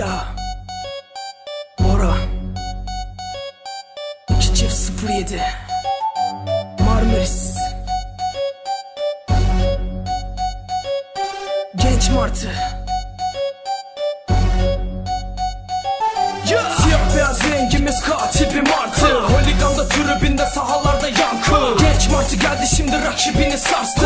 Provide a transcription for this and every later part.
Ya. Mora. 2 07 Marmaris. Genç Martı. Yeah. Siyah beyaz rengimiz katibi martı Holiganda tribünde sahalarda yankı. Genç martı geldi şimdi rakibini sarstı.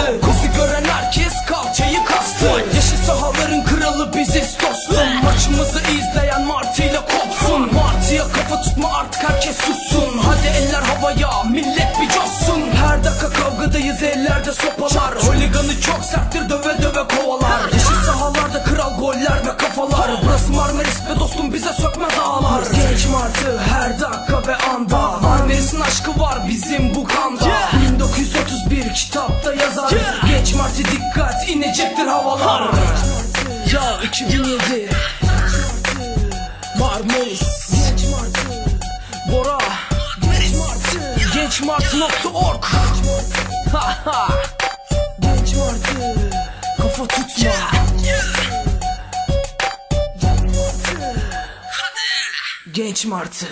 Kavgadayız ellerde sopalar. Holiganı çok serttir döve döve kovalar. Yeşil sahalarda kral goller ve kafalar. Burası Marmaris ve dostum bize sökmez ağlar Genç Martı her dakika ve anda. Marmaris'in aşkı var bizim bu kanda. 1931 kitapta yazar. Genç Martı dikkat inecektir havalar. Ya 2007 Marmaris. Genç Martı. Bora Genç Gençmartı.org Ha ha Genç Martı Kafa tutma. Genç Martı